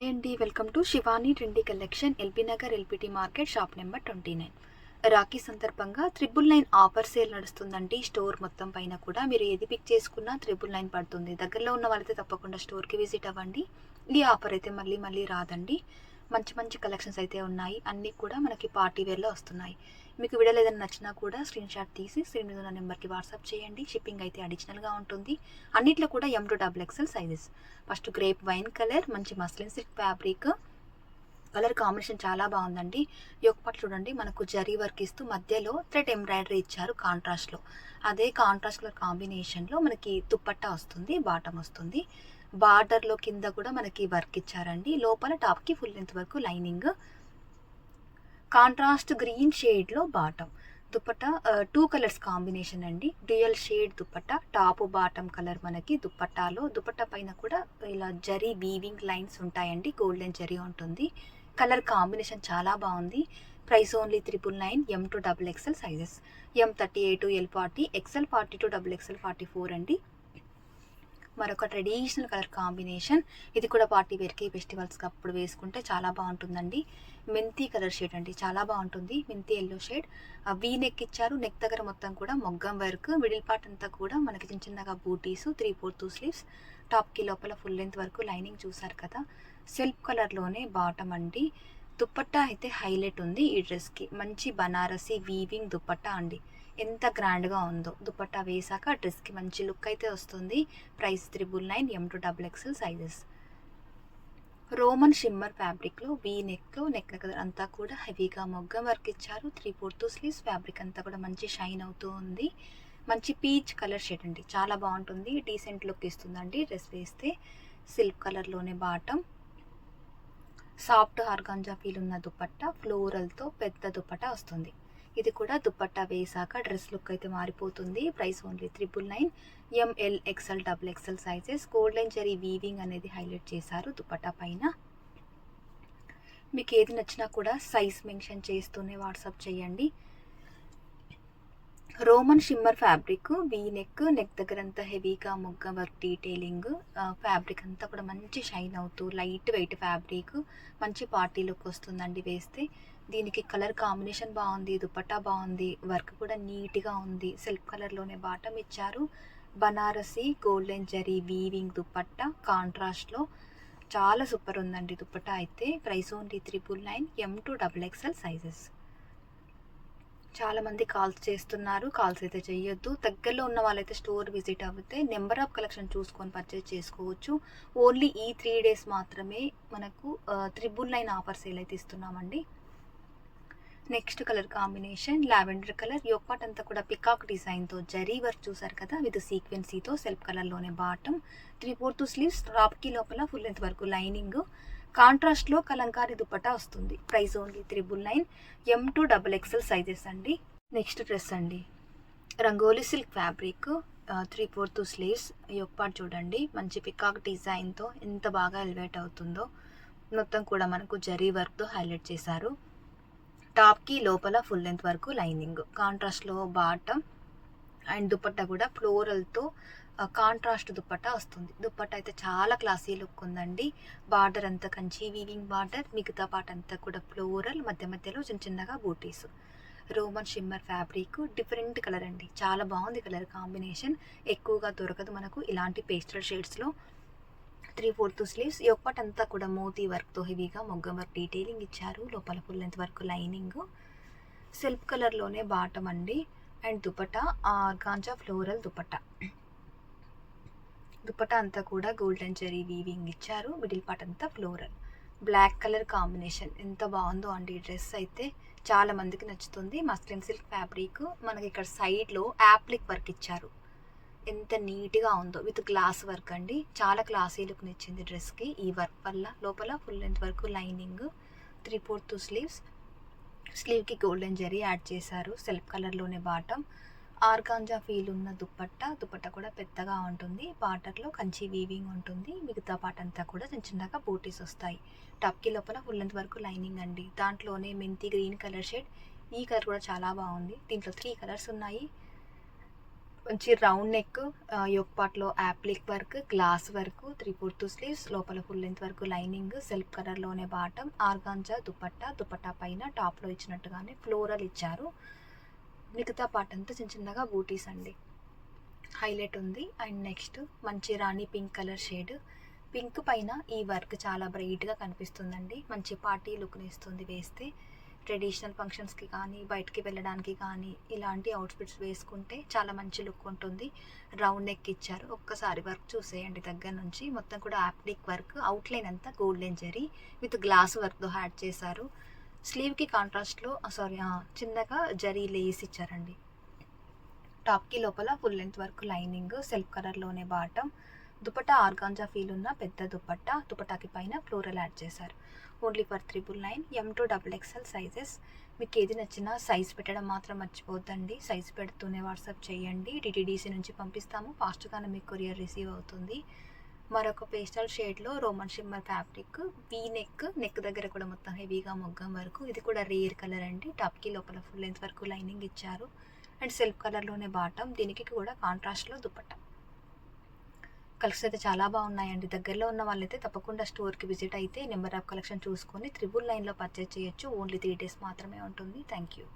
అండి welcome to Shivani trendy collection LB Nagar LPT market shop number twenty nine Rakhi సందర్భంగా triple nine offer sale నడుస్తుందండి. Store మొత్తం పైన కూడా మీరు ఏది పిక్ చేసుకున్నా త్రిబుల్ నైన్ పడుతుంది. దగ్గరలో ఉన్న వాళ్ళైతే తప్పకుండా స్టోర్కి విజిట్ అవ్వండి. ఈ ఆఫర్ అయితే మళ్ళీ మళ్ళీ రాదండి. మంచి మంచి కలెక్షన్స్ అయితే ఉన్నాయి. అన్నీ కూడా మనకి పార్టీ వేర్లో వస్తున్నాయి. మీకు వీడియోలో ఏదైనా నచ్చినా కూడా స్క్రీన్ షాట్ తీసి స్క్రీన్ మీద ఉన్న నెంబర్కి వాట్సాప్ చేయండి. షిప్పింగ్ అయితే అడిషనల్గా ఉంటుంది. అన్నిట్లో కూడా M to double XL sizes first grape wine colour మంచి muslin silk fabric colour combination చాలా బాగుందండి. ఈ ఒక పట్టు చూడండి. మనకు జరీ వర్క్ ఇస్తూ మధ్యలో థ్రెడ్ ఎంబ్రాయిడరీ ఇచ్చారు కాంట్రాస్ట్లో అదే కాంట్రాస్ట్ కలర్ కాంబినేషన్లో మనకి దుప్పట్టా వస్తుంది బాటమ్ వస్తుంది. బార్డర్లో కింద కూడా మనకి వర్క్ ఇచ్చారండి. లోపల టాప్కి ఫుల్ లెంత్ వరకు లైనింగ్. కాంట్రాస్ట్ గ్రీన్ షేడ్లో bottom dupatta two colours combination అండి. Dual shade dupatta top bottom colour మనకి దుప్పట్టాలో దుప్పట్టా పైన కూడా ఇలా జరీ వీవింగ్ లైన్స్ ఉంటాయండి. గోల్డెన్ జరీ ఉంటుంది. కలర్ కాంబినేషన్ చాలా బాగుంది. Price only triple nine M to double XL sizes. M thirty eight L forty XL forty two double XL forty four అండి. మరొక ట్రెడిషనల్ కలర్ కాంబినేషన్. ఇది కూడా పార్టీ వేర్కి ఫెస్టివల్స్కి అప్పుడు వేసుకుంటే చాలా బాగుంటుందండి. మెంతి కలర్ షేడ్ అండి. చాలా బాగుంటుంది. మెంతి ఎల్లో షేడ్ వీ నెక్ ఇచ్చారు. నెక్ దగ్గర మొత్తం కూడా మొగ్గం వర్క్. మిడిల్ పార్ట్ అంతా కూడా మనకి చిన్న చిన్నగా బూటీస్ త్రీ ఫోర్ టూ స్లీవ్స్ టాప్కి లోపల ఫుల్ లెంత్ వరకు లైనింగ్ చూసారు కదా. సెల్ఫ్ కలర్లోనే బాటమ్ అండి. దుప్పట్టా అయితే హైలైట్ ఉంది ఈ డ్రెస్కి. మంచి బనారసి వీవింగ్ దుప్పట్టా అండి. ఎంత గ్రాండ్గా ఉందో. దుపట్టా వేసాక డ్రెస్కి మంచి లుక్ అయితే వస్తుంది. Price triple nine M to double XL sizes. Roman shimmer ఫ్యాబ్రిక్లో వీ నెక్లో నెక్ దగ్గర అంతా కూడా హెవీగా మొగ్గం వర్క్ ఇచ్చారు. త్రీ ఫోర్త్ స్లీవ్స్ ఫ్యాబ్రిక్ అంతా కూడా మంచి షైన్ అవుతూ ఉంది. మంచి పీచ్ కలర్ షేడ్ అండి. చాలా బాగుంటుంది. డీసెంట్ లుక్ ఇస్తుందండి డ్రెస్ వేస్తే. సిల్క్ కలర్లోనే బాటమ్. సాఫ్ట్ హార్గాంజా ఫీల్ ఉన్న దుపట్టా ఫ్లోరల్తో పెద్ద దుపట్టా వస్తుంది. ఇది కూడా దుపట్టా వేసాక డ్రెస్ లుక్ అయితే మారిపోతుంది. Price only triple nine M L XL double XL sizes gold line zari weaving అనేది హైలైట్ చేశారు దుపట్టా పైన. మీకు ఏది నచ్చినా కూడా సైజ్ మెన్షన్ చేస్తూనే వాట్సాప్ చేయండి. Roman shimmer fabric V neck neck దగ్గర అంతా హెవీగా మొగ్గ వర్క్ డీటెయిలింగ్ ఫ్యాబ్రిక్ అంతా కూడా మంచి షైన్ అవుతూ లైట్ వెయిట్ ఫ్యాబ్రిక్ మంచి పార్టీ లుక్ వస్తుందండి వేస్తే. దీనికి కలర్ కాంబినేషన్ బాగుంది దుపట్టా బాగుంది వర్క్ కూడా నీట్గా ఉంది. సెల్ఫ్ కలర్లోనే బాటం ఇచ్చారు. బనారసి గోల్డెన్ జరీ వీవింగ్ దుపట్టా కాంట్రాస్ట్లో చాలా సూపర్ ఉందండి దుపట్టా అయితే. Price only triple nine M to double XL sizes చాలామంది కాల్స్ చేస్తున్నారు. కాల్స్ అయితే చేయొద్దు దగ్గరలో ఉన్న వాళ్ళైతే స్టోర్ విజిట్ అవుతే నెంబర్ ఆఫ్ కలెక్షన్ చూసుకొని పర్చేజ్ చేసుకోవచ్చు. ఓన్లీ ఈ త్రీ డేస్ మాత్రమే మనకు త్రిబుల్ నైన్ ఆఫర్ సేల్ అయితే ఇస్తున్నామండి. Next colour combination lavender colour. యొక్కట్ అంతా కూడా పికాక్ డిజైన్తో జరీ వర్క్ చూసారు కదా విత్ సీక్వెన్సీతో సెల్ఫ్ కలర్లోనే బాటమ్. త్రీ ఫోర్త్ స్లీవ్స్ టాప్కి లోపల ఫుల్ లెంత్ వరకు లైనింగ్. కాంట్రాస్ట్లో కలంకారీ దుప్పటా వస్తుంది. Price only triple nine M to double XL sizes అండి. నెక్స్ట్ డ్రెస్ అండి. Rangoli silk fabric three fourth sleeves యొక్పాట్ చూడండి. మంచి పికాక్ డిజైన్తో ఎంత బాగా ఎలివేట్ అవుతుందో. మొత్తం కూడా మనకు జరీ వర్క్తో హైలైట్ చేశారు. టాప్కి లోపల ఫుల్ లెంత్ వరకు లైనింగ్ కాంట్రాస్ట్లో బాటమ్ అండ్ దుపట్టా కూడా ఫ్లోరల్తో కాంట్రాస్ట్ దుప్పట్టా వస్తుంది. దుపట్టా అయితే చాలా క్లాసీ లుక్ ఉందండి. బార్డర్ అంతా కంచి వీవింగ్ బార్డర్ మిగతా పాట అంతా కూడా ఫ్లోరల్ మధ్య మధ్యలో చిన్న చిన్నగా బూటీస్. Roman shimmer fabric different colour అండి. చాలా బాగుంది కలర్ కాంబినేషన్. ఎక్కువగా దొరకదు మనకు ఇలాంటి పేస్టల్ షేడ్స్లో. త్రీ ఫోర్త్ స్లీవ్స్ ఈ ఒక్కటి అంతా కూడా మోతీ వర్క్తో హెవీగా మొగ్గ వర్క్ డీటెయిలింగ్ ఇచ్చారు. లోపల full length work lining. Silk కలర్లోనే బాటం అండి. And dupatta organza floral dupatta. Dupatta అంతా కూడా గోల్డెన్ జరీ వీవింగ్ ఇచ్చారు. మిడిల్ పార్ట్ అంతా ఫ్లోరల్. Black colour combination. ఎంత బాగుందో అండి ఈ డ్రెస్ అయితే. చాలా మందికి నచ్చుతుంది. మస్లిన్ సిల్క్ ఫ్యాబ్రిక్ మనకి ఇక్కడ సైడ్లో యాప్లిక్ వర్క్ ఇచ్చారు. ఎంత నీట్గా ఉందో. విత్ గ్లాస్ వర్క్ అండి. చాలా క్లాసీ లుక్ ఇచ్చింది డ్రెస్కి. ఈ వర్క్ వల్ల లోపల full length work lining three fourth sleeves స్లీవ్కి golden zari add చేశారు. సెల్ఫ్ కలర్లోనే బాటమ్. ఆర్గాంజా ఫీల్ ఉన్న దుప్పట్ట దుప్పట్ట కూడా పెద్దగా ఉంటుంది. బార్డర్లో కంచి వీవింగ్ ఉంటుంది. మిగతా పాట అంతా కూడా చిన్న చిన్నగా బూటీస్ వస్తాయి. టాప్కి లోపల ఫుల్ లెంత్ వరకు లైనింగ్ అండి. దాంట్లోనే మెంతి గ్రీన్ కలర్ షేడ్. ఈ కలర్ కూడా చాలా బాగుంది. దీంట్లో త్రీ కలర్స్ ఉన్నాయి. మంచి రౌండ్ నెక్ యోక్ పార్ట్లో applique work glass work three fourth sleeves లోపల ఫుల్ లెంత్ వరకు లైనింగ్ సెల్ఫ్ కలర్లోనే బాటం ఆర్గాంజా దుపట్టా దుపట్టా పైన టాప్లో ఇచ్చినట్టుగానే ఫ్లోరల్ ఇచ్చారు. మిగతా పార్ట్ అంతా చిన్న చిన్నగా బూటీస్ అండి. హైలైట్ ఉంది. అండ్ నెక్స్ట్ మంచి రాణి పింక్ కలర్ షేడ్. పింక్ పైన ఈ వర్క్ చాలా బ్రైట్గా కనిపిస్తుందండి. మంచి పార్టీ లుక్ని ఇస్తుంది వేస్తే. ట్రెడిషనల్ ఫంక్షన్స్కి కానీ బయటికి వెళ్ళడానికి కానీ ఇలాంటి అవుట్ఫిట్స్ వేసుకుంటే చాలా మంచి లుక్ ఉంటుంది. రౌండ్ నెక్ ఇచ్చారు. ఒక్కసారి వర్క్ చూసేయండి దగ్గర నుంచి. మొత్తం కూడా యాప్లిక్ వర్క్ అవుట్లైన్ అంతా గోల్డెన్ జరీ విత్ గ్లాస్ వర్క్తో హ్యాడ్ చేశారు. స్లీవ్కి కాంట్రాస్ట్లో సారీ చిన్నగా జరీ లేస్ ఇచ్చారండి. టాప్కి లోపల full length work lining self కలర్లోనే బాటమ్ దుపట్టా ఆర్గాంజా ఫీల్ ఉన్న పెద్ద దుపట్టా. దుపట్టాకి పైన ఫ్లోరల్ యాడ్ చేశారు. Only for triple nine M to double XL sizes మీకు ఏది నచ్చినా సైజ్ పెట్టడం మాత్రం మర్చిపోద్దండి సైజ్ పెడుతూనే వాట్సాప్ చేయండి. డిటీడీసీ నుంచి పంపిస్తాము. ఫాస్ట్గానే మీకు కొరియర్ రిసీవ్ అవుతుంది. మరొక పేస్టల్ షేడ్లో Roman shimmer fabric V neck neck దగ్గర కూడా మొత్తం హెవీగా మొగ్గం వరకు. ఇది కూడా రేర్ కలర్ అండి. టాప్కి లోపల ఫుల్ లెంత్ వరకు లైనింగ్ ఇచ్చారు. అండ్ సెల్ఫ్ కలర్లోనే బాటమ్ దీనికి కూడా కాంట్రాస్ట్లో దుప్పట్టం. కలెక్షన్స్ అయితే చాలా బాగున్నాయండి. దగ్గరలో ఉన్న వాళ్ళైతే తప్పకుండా స్టోర్కి విజిట్ అయితే నెంబర్ ఆఫ్ కలెక్షన్ చూసుకొని త్రిబుల్ నైన్లో పర్చేజ్ చేయొచ్చు. ఓన్లీ త్రీ డేస్ మాత్రమే ఉంటుంది. Thank you